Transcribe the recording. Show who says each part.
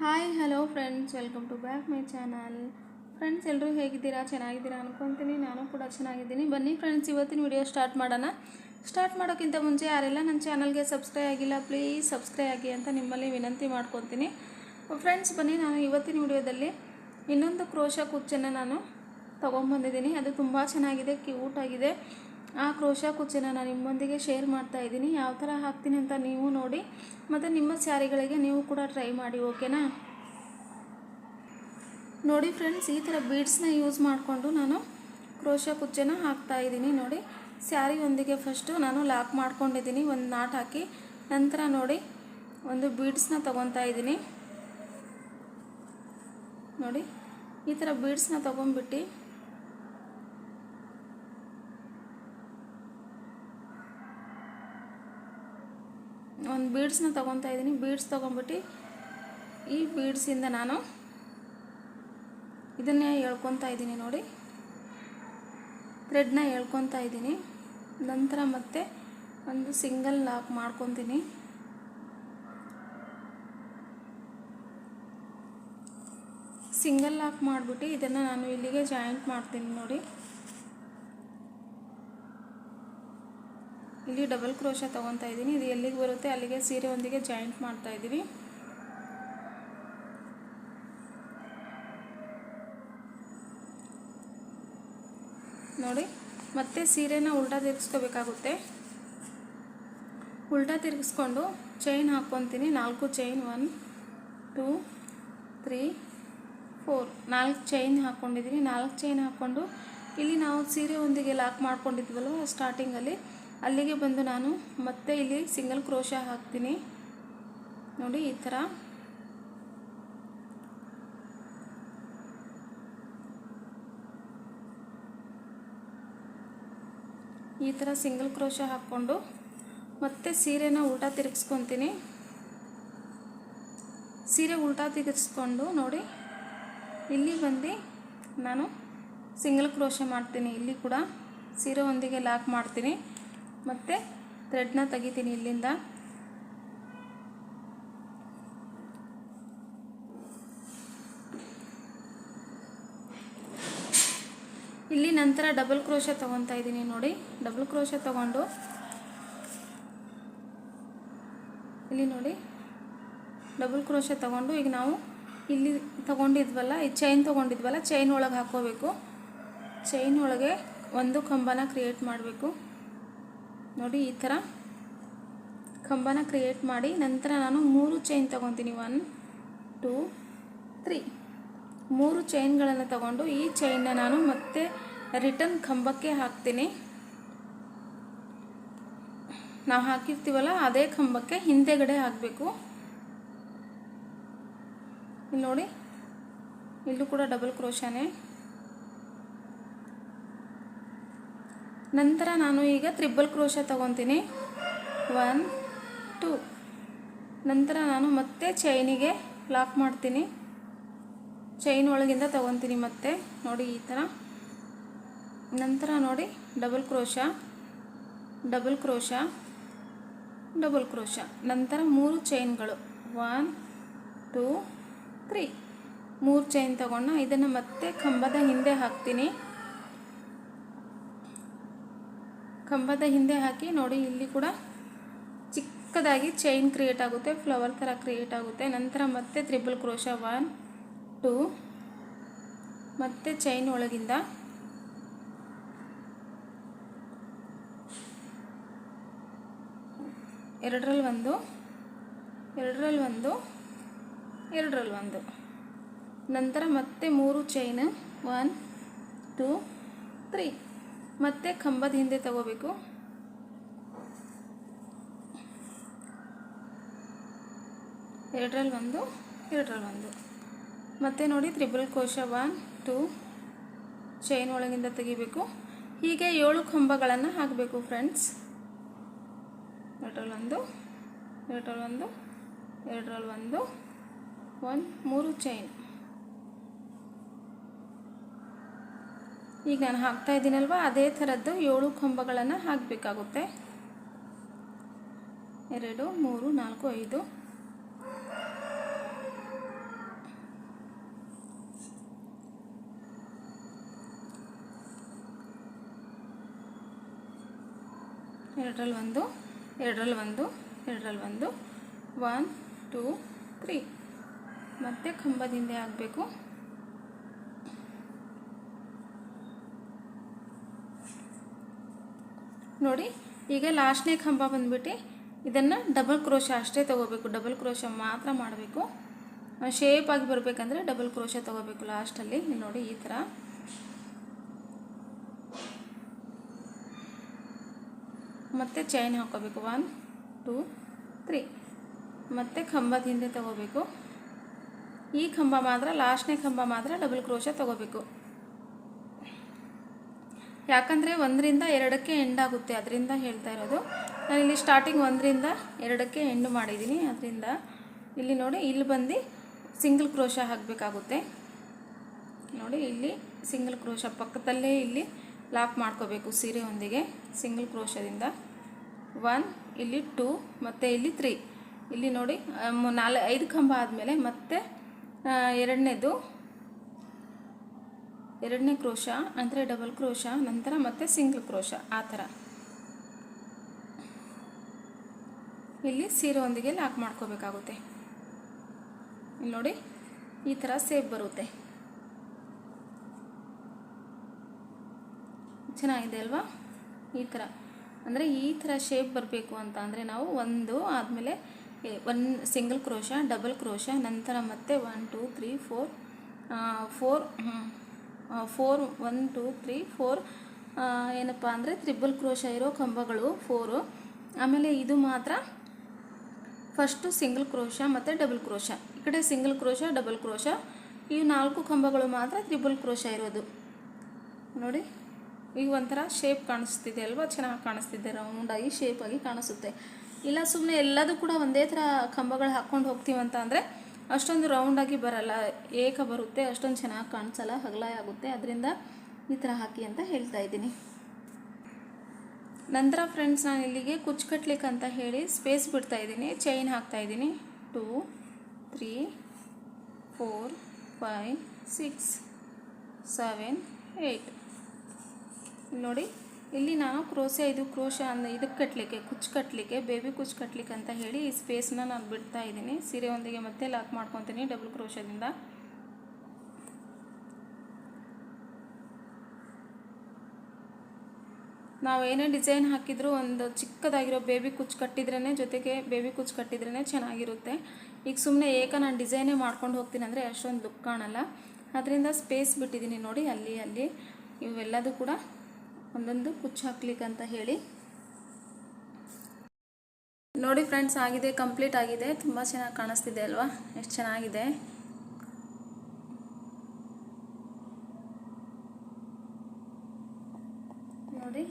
Speaker 1: Hi hello friends welcome to back my channel friends ಎಲ್ಲರೂ ಹೇಗಿದ್ದೀರಾ? ಚೆನ್ನಾಗಿದ್ದೀರಾ ಅನ್ಕೊತೀನಿ. ನಾನು ಕೂಡ ಚೆನ್ನಾಗಿದ್ದೀನಿ. ಬನ್ನಿ ಫ್ರೆಂಡ್ಸ್ ಇವತ್ತಿನ ವಿಡಿಯೋ ಸ್ಟಾರ್ಟ್ ಮಾಡೋಣ. ಸ್ಟಾರ್ಟ್ ಮಾಡೋಕ್ಕಿಂತ ಮುಂಚೆ ಯಾರೆಲ್ಲ ನನ್ನ ಚಾನಲ್ಗೆ ಸಬ್ಸ್ಕ್ರೈಬ್ ಆಗಿಲ್ಲ ಪ್ಲೀಸ್ ಸಬ್ಸ್ಕ್ರೈಬ್ ಆಗಿ ಅಂತ ನಿಮ್ಮಲ್ಲಿ ವಿನಂತಿ ಮಾಡ್ಕೊತೀನಿ. ಫ್ರೆಂಡ್ಸ್ ಬನ್ನಿ, ನಾನು ಇವತ್ತಿನ ವಿಡಿಯೋದಲ್ಲಿ ಇನ್ನೊಂದು ಕ್ರೋಶ ಕುಚ್ಚನ್ನು ನಾನು ತೊಗೊಂಬಂದಿದ್ದೀನಿ ಅದು ತುಂಬ ಚೆನ್ನಾಗಿದೆ ಕ್ಯೂಟ್ ಆಗಿದೆ. ಆ ಕ್ರೋಶಾ ಕುಚ್ಚನ್ನು ನಾನು ನಿಮ್ಮೊಂದಿಗೆ ಶೇರ್ ಮಾಡ್ತಾ ಇದ್ದೀನಿ. ಯಾವ ಥರ ಹಾಕ್ತೀನಿ ಅಂತ ನೀವು ನೋಡಿ. ಮತ್ತು ನಿಮ್ಮ ಸ್ಯಾರಿಗಳಿಗೆ ನೀವು ಕೂಡ ಟ್ರೈ ಮಾಡಿ ಓಕೆನಾ ನೋಡಿ ಫ್ರೆಂಡ್ಸ್ ಈ ಥರ ಬೀಡ್ಸ್ನ ಯೂಸ್ ಮಾಡಿಕೊಂಡು ನಾನು ಕ್ರೋಶಾ ಕುಚ್ಚನ್ನು ಹಾಕ್ತಾ ಇದ್ದೀನಿ ನೋಡಿ. ಸ್ಯಾರಿಯೊಂದಿಗೆ ಫಸ್ಟು ನಾನು ಲಾಕ್ ಮಾಡ್ಕೊಂಡಿದ್ದೀನಿ. ಒಂದು ನಾಟ್ ಹಾಕಿ ನಂತರ ನೋಡಿ ಒಂದು ಬೀಡ್ಸ್ನ ತೊಗೊತಾ ಇದ್ದೀನಿ. ನೋಡಿ, ಈ ಥರ ಬೀಡ್ಸ್ನ ತೊಗೊಂಡ್ಬಿಟ್ಟು ಒಂದು ಬೀಡ್ಸ್ನ ತೊಗೊತಾ ಇದ್ದೀನಿ ಬೀಡ್ಸ್ ತೊಗೊಂಬಿಟ್ಟು ಈ ಬೀಡ್ಸಿಂದ ನಾನು ಇದನ್ನೇ ಹೇಳ್ಕೊತಾ ಇದ್ದೀನಿ ನೋಡಿ. ಥ್ರೆಡ್ನ ಹೇಳ್ಕೊತಾ ಇದ್ದೀನಿ ನಂತರ ಮತ್ತೆ ಒಂದು ಸಿಂಗಲ್ ಲಾಕ್ ಮಾಡ್ಕೊತೀನಿ. ಸಿಂಗಲ್ ಲಾಕ್ ಮಾಡಿಬಿಟ್ಟು ಇದನ್ನು ನಾನು ಇಲ್ಲಿಗೆ ಜಾಯಿಂಟ್ ಮಾಡ್ತೀನಿ ನೋಡಿ. ಇಲ್ಲಿ ಡಬಲ್ ಕ್ರೋಶ ತೊಗೊತಾ ಇದ್ದೀನಿ. ಇದು ಎಲ್ಲಿಗೆ ಬರುತ್ತೆ? ಅಲ್ಲಿಗೆ ಸೀರೆ ಒಂದಿಗೆ ಜಾಯಿಂಟ್ ಮಾಡ್ತಾ ಇದ್ದೀವಿ. ನೋಡಿ, ಮತ್ತೆ ಸೀರೆನ ಉಲ್ಟಾ ತಿರ್ಗಿಸ್ಕೋಬೇಕಾಗುತ್ತೆ. ಉಲ್ಟಾ ತಿರುಗಿಸ್ಕೊಂಡು ಚೈನ್ ಹಾಕ್ಕೊತೀನಿ. ನಾಲ್ಕು chain one two three four ನಾಲ್ಕು ಚೈನ್ ಹಾಕ್ಕೊಂಡಿದ್ದೀನಿ ನಾಲ್ಕು ಚೈನ್ ಹಾಕ್ಕೊಂಡು ಇಲ್ಲಿ ನಾವು ಸೀರೆ ಒಂದಿಗೆ ಲಾಕ್ ಮಾಡ್ಕೊಂಡಿದ್ವಲ್ವ ಸ್ಟಾರ್ಟಿಂಗಲ್ಲಿ ಅಲ್ಲಿಗೆ ಬಂದು ನಾನು ಮತ್ತೆ ಇಲ್ಲಿ ಸಿಂಗಲ್ ಕ್ರೋಶ ಹಾಕ್ತೀನಿ. ನೋಡಿ, ಈ ಥರ. ಈ ಥರ ಸಿಂಗಲ್ ಕ್ರೋಶ ಹಾಕ್ಕೊಂಡು ಮತ್ತೆ ಸೀರೆನ ಉಲ್ಟಾ ತಿರುಗಿಸ್ಕೊತೀನಿ. ಸೀರೆ ಉಲ್ಟಾ ತಿರುಗಿಸ್ಕೊಂಡು ನೋಡಿ, ಇಲ್ಲಿ ಬಂದು ನಾನು ಸಿಂಗಲ್ ಕ್ರೋಶ ಮಾಡ್ತೀನಿ. ಇಲ್ಲಿ ಕೂಡ ಸೀರೆ ಒಂದಿಗೆ ಲಾಕ್ ಮಾಡ್ತೀನಿ. ಮತ್ತು ಥ್ರೆಡ್ನ ತೆಗಿತೀನಿ ಇಲ್ಲಿಂದ. ಇಲ್ಲಿ ನಂತರ ಡಬಲ್ ಕ್ರೋಶ ತೊಗೊತಾ ಇದ್ದೀನಿ ನೋಡಿ. ಡಬಲ್ ಕ್ರೋಶ ತಗೊಂಡು ಇಲ್ಲಿ ನೋಡಿ. ಡಬಲ್ ಕ್ರೋಶ ತಗೊಂಡು ಈಗ ನಾವು ಇಲ್ಲಿ ತಗೊಂಡಿದ್ವಲ್ಲ, ಈ ಚೈನ್ ತೊಗೊಂಡಿದ್ವಲ್ಲ ಚೈನ್ ಒಳಗೆ ಹಾಕ್ಕೋಬೇಕು. ಚೈನ್ ಒಳಗೆ ಒಂದು ಕಂಬನ ಕ್ರಿಯೇಟ್ ಮಾಡಬೇಕು. ನೋಡಿ, ಈ ಥರ ಕಂಬನ ಕ್ರಿಯೇಟ್ ಮಾಡಿ ನಂತರ ನಾನು ಮೂರು ಚೈನ್ ತೊಗೊತೀನಿ. ಒನ್ ಟೂ ತ್ರೀ ಮೂರು ಚೈನ್ಗಳನ್ನು ತಗೊಂಡು ಈ ಚೈನ್ನ ನಾನು ಮತ್ತೆ ರಿಟರ್ನ್ ಕಂಬಕ್ಕೆ ಹಾಕ್ತೀನಿ. ನಾವು ಹಾಕಿರ್ತೀವಲ್ಲ, ಅದೇ ಕಂಬಕ್ಕೆ ಹಿಂದೆಗಡೆ ಹಾಕಬೇಕು. ಇಲ್ಲಿ ನೋಡಿ, ಇಲ್ಲೂ ಕೂಡ ಡಬಲ್ ಕ್ರೋಶಾನೆ ನಂತರ ನಾನು ಈಗ ತ್ರಿಬಲ್ ಕ್ರೋಶ ತಗೊತೀನಿ. ಒನ್ ಟು ನಂತರ ನಾನು ಮತ್ತೆ ಚೈನಿಗೆ ಲಾಕ್ ಮಾಡ್ತೀನಿ. ಚೈನ್ ಒಳಗಿಂದ ತಗೊತೀನಿ ಮತ್ತೆ. ನೋಡಿ ಈ ಥರ ನಂತರ ನೋಡಿ double crochet. Double crochet. Double crochet. ನಂತರ ಮೂರು ಚೈನ್ಗಳು ಒನ್ ಟೂ ತ್ರೀ ಮೂರು ಚೈನ್ ತಗೊಂಡು ಇದನ್ನು ಮತ್ತೆ ಕಂಬದ ಹಿಂದೆ ಹಾಕ್ತೀನಿ. ಕಂಬದ ಹಿಂದೆ ಹಾಕಿ ನೋಡಿ, ಇಲ್ಲಿ ಕೂಡ ಚಿಕ್ಕದಾಗಿ ಚೈನ್ ಕ್ರಿಯೇಟ್ ಆಗುತ್ತೆ ಫ್ಲವರ್ ಥರ ಕ್ರಿಯೇಟ್ ಆಗುತ್ತೆ. ನಂತರ ಮತ್ತೆ ತ್ರಿಬಲ್ ಕ್ರೋಶ ಒನ್ ಟೂ ಮತ್ತೆ ಚೈನ್ ಒಳಗಿಂದ ಎರಡರಲ್ಲಿ ಒಂದು ಎರಡರಲ್ಲಿ ಒಂದು ಎರಡರಲ್ಲಿ ಒಂದು. ನಂತರ ಮತ್ತೆ ಮೂರು ಚೈನ್ ಒನ್ ಟೂ ತ್ರೀ ಮತ್ತೆ ಕಂಬದ ಹಿಂದೆ ತಗೋಬೇಕು. ಎರಡರಲ್ಲಿ ಒಂದು ಎರಡರಲ್ಲಿ ಒಂದು. ಮತ್ತೆ ನೋಡಿ ತ್ರಿಬಲ್ ಕೋಶ ಒನ್, ಟೂ ಚೈನ್ ಒಳಗಿಂದ ತೆಗಿಬೇಕು. ಹೀಗೆ ಏಳು ಕಂಬಗಳನ್ನು ಹಾಕಬೇಕು ಫ್ರೆಂಡ್ಸ್ ಎರಡರಲ್ಲಿ ಒಂದು ಎರಡರಲ್ಲಿ ಒಂದು ಎರಡರಲ್ಲಿ ಒಂದು ಮೂರು ಚೈನ್ ಈಗ ನಾನು ಹಾಕ್ತಾ ಇದ್ದೀನಲ್ವ? ಅದೇ ಥರದ್ದು ಏಳು ಕಂಬಗಳನ್ನು ಹಾಕಬೇಕಾಗುತ್ತೆ. ಎರಡು, ಮೂರು, ನಾಲ್ಕು, ಐದು. ಎರಡರಲ್ಲಿ ಒಂದು ಎರಡರಲ್ಲಿ ಒಂದು ಎರಡರಲ್ಲಿ ಒಂದು. ಒನ್ ಟೂ ತ್ರೀ ಮತ್ತೆ ಕಂಬದಿಂದ ಆಗಬೇಕು ನೋಡಿ, ಈಗ ಲಾಸ್ಟ್ನೇ ಕಂಬ ಬಂದ್ಬಿಟ್ಟು ಇದನ್ನು ಡಬಲ್ ಕ್ರೋಶ ಅಷ್ಟೇ ತೊಗೋಬೇಕು. ಡಬಲ್ ಕ್ರೋಶ ಮಾತ್ರ ಮಾಡಬೇಕು. ಶೇಪ್ ಆಗಿ ಬರಬೇಕಂದ್ರೆ ಡಬಲ್ ಕ್ರೋಶ ತೊಗೋಬೇಕು ಲಾಸ್ಟಲ್ಲಿ ನೋಡಿ, ಈ ಥರ ಮತ್ತು ಚೈನ್ ಹಾಕೋಬೇಕು. ಒನ್ ಟೂ ತ್ರೀ ಮತ್ತು ಕಂಬದ ಹಿಂದೆ ತಗೋಬೇಕು. ಈ ಕಂಬ ಮಾತ್ರ, ಲಾಸ್ಟ್ನೇ ಕಂಬ ಮಾತ್ರ ಡಬಲ್ ಕ್ರೋಶ ತಗೋಬೇಕು. ಯಾಕಂದರೆ ಒಂದರಿಂದ ಎರಡಕ್ಕೆ ಎಂಡ್ ಆಗುತ್ತೆ. ಅದರಿಂದ ಹೇಳ್ತಾ ಇರೋದು. ನಾನು ಇಲ್ಲಿ ಸ್ಟಾರ್ಟಿಂಗ್ ಒಂದರಿಂದ ಎರಡಕ್ಕೆ ಎಂಡ್ ಮಾಡಿದ್ದೀನಿ ಅದರಿಂದ ಇಲ್ಲಿ ನೋಡಿ, ಇಲ್ಲಿ ಬಂದು ಸಿಂಗಲ್ ಕ್ರೋಶ ಹಾಕಬೇಕಾಗುತ್ತೆ. ನೋಡಿ, ಇಲ್ಲಿ ಸಿಂಗಲ್ ಕ್ರೋಶ ಪಕ್ಕದಲ್ಲೇ ಇಲ್ಲಿ ಲಾಕ್ ಮಾಡ್ಕೋಬೇಕು ಸೀರೆಯೊಂದಿಗೆ ಸಿಂಗಲ್ ಕ್ರೋಶದಿಂದ ಒನ್ ಇಲ್ಲಿ ಟೂ ಮತ್ತು ಇಲ್ಲಿ ತ್ರೀ ಇಲ್ಲಿ ನೋಡಿ ನಾಲ್ ಐದು ಕಂಬ ಆದಮೇಲೆ ಮತ್ತೆ ಎರಡನೇದು ಎರಡನೇ ಕ್ರೋಶ ಅಂದರೆ ಡಬಲ್ ಕ್ರೋಶ, ನಂತರ ಮತ್ತೆ ಸಿಂಗಲ್ ಕ್ರೋಶ, ಆ ಥರ. ಇಲ್ಲಿ ಸೀರೆಯೊಂದಿಗೆ ಲಾಕ್ ಮಾಡ್ಕೋಬೇಕಾಗುತ್ತೆ. ಇಲ್ಲಿ ನೋಡಿ, ಈ ಥರ ಸೇಪ್ ಬರುತ್ತೆ. ಚೆನ್ನಾಗಿದೆ ಅಲ್ವಾ? ಈ ಥರ. ಅಂದರೆ ಈ ಥರ ಶೇಪ್ ಬರಬೇಕು ಅಂತ ಅಂದರೆ ನಾವು ಒಂದು ಆದಮೇಲೆ one single crochet double crochet, ನಂತರ ಮತ್ತೆ one two three four four four one two three four ಏನಪ್ಪ ಅಂದರೆ ತ್ರಿಬಲ್ ಕ್ರೋಶ ಇರೋ ಕಂಬಗಳು ಫೋರು ಆಮೇಲೆ ಇದು ಮಾತ್ರ ಫಸ್ಟು ಸಿಂಗಲ್ ಕ್ರೋಶ ಮತ್ತು ಡಬಲ್ ಕ್ರೋಶ. ಈ ಕಡೆ ಸಿಂಗಲ್ ಕ್ರೋಶ ಡಬಲ್ ಕ್ರೋಶ, ಈ ನಾಲ್ಕು ಕಂಬಗಳು ಮಾತ್ರ ತ್ರಿಬಲ್ ಕ್ರೋಶ ಇರೋದು. ನೋಡಿ ಈಗ ಒಂಥರ ಶೇಪ್ ಕಾಣಿಸ್ತಿದೆ ಅಲ್ವಾ? ಚೆನ್ನಾಗಿ ಕಾಣಿಸ್ತಿದೆ ರೌಂಡಾಗಿ ಶೇಪಾಗಿ ಕಾಣಿಸುತ್ತೆ. ಇಲ್ಲ ಸುಮ್ಮನೆ ಎಲ್ಲದೂ ಕೂಡ ಒಂದೇ ಥರ ಕಂಬಗಳು ಹಾಕ್ಕೊಂಡು ಹೋಗ್ತೀವಂತ ಅಂದರೆ ಅಷ್ಟೊಂದು ರೌಂಡಾಗಿ ಬರಲ್ಲ, ಏಕ ಬರುತ್ತೆ, ಅಷ್ಟೊಂದು ಚೆನ್ನಾಗಿ ಕಾಣಿಸಲ್ಲ ಆಗುತ್ತೆ. ಅದರಿಂದ ಈ ಥರ ಹಾಕಿ ಅಂತ ಹೇಳ್ತಾ ಇದ್ದೀನಿ. ನಂತರ ಫ್ರೆಂಡ್ಸ್ ನಾನು ಇಲ್ಲಿಗೆ ಕುಚ್ಚು ಕಟ್ಲಿಕ್ಕೆ ಅಂತ ಹೇಳಿ ಸ್ಪೇಸ್ ಬಿಡ್ತಾ ಇದ್ದೀನಿ. ಚೈನ್ ಹಾಕ್ತಾ ಇದ್ದೀನಿ. Two three four five six seven eight ನೋಡಿ. ಇಲ್ಲಿ ನಾನು ಕ್ರೋಸೆ, ಇದು ಕ್ರೋಶ ಅಂದ, ಇದಕ್ಕೆ ಕಟ್ಟಲಿಕ್ಕೆ ಕುಚ್ಚು ಕಟ್ಟಲಿಕ್ಕೆ ಬೇಬಿ ಕುಚ್ಚು ಕಟ್ಟಲಿಕ್ಕೆ ಅಂತ ಹೇಳಿ ಈ ಸ್ಪೇಸ್ನ ನಾನು ಬಿಡ್ತಾ ಇದ್ದೀನಿ. ಸೀರೆಯೊಂದಿಗೆ ಮತ್ತೆ ಲಾಕ್ ಮಾಡ್ಕೊತೀನಿ ಡಬಲ್ ಕ್ರೋಶದಿಂದ. ನಾವು ಏನೇ ಡಿಸೈನ್ ಹಾಕಿದರೂ ಒಂದು ಚಿಕ್ಕದಾಗಿರೋ ಬೇಬಿ ಕುಚ್ಚು ಕಟ್ಟಿದ್ರೇ ಜೊತೆಗೆ ಬೇಬಿ ಕುಚ್ಚು ಕಟ್ಟಿದ್ರೇ ಚೆನ್ನಾಗಿರುತ್ತೆ. ಈಗ ಸುಮ್ಮನೆ ಏಕ ನಾನು ಡಿಸೈನೇ ಮಾಡ್ಕೊಂಡು ಹೋಗ್ತೀನಿ ಅಂದರೆ ಅಷ್ಟೊಂದು ಲುಕ್ ಕಾಣಲ್ಲ. ಅದರಿಂದ ಸ್ಪೇಸ್ ಬಿಟ್ಟಿದ್ದೀನಿ ನೋಡಿ, ಅಲ್ಲಿ ಅಲ್ಲಿ. ಇವೆಲ್ಲದೂ ಕೂಡ ಒಂದೊಂದು ಕುಚ್ಚು ಹಾಕ್ಲಿಕ್ಕೆ ಅಂತ ಹೇಳಿ. ನೋಡಿ ಫ್ರೆಂಡ್ಸ್, ಆಗಿದೆ, ಕಂಪ್ಲೀಟ್ ಆಗಿದೆ. ತುಂಬ ಚೆನ್ನಾಗಿ ಕಾಣಿಸ್ತಿದೆ ಅಲ್ವಾ? ಎಷ್ಟು ಚೆನ್ನಾಗಿದೆ. ನೋಡಿ.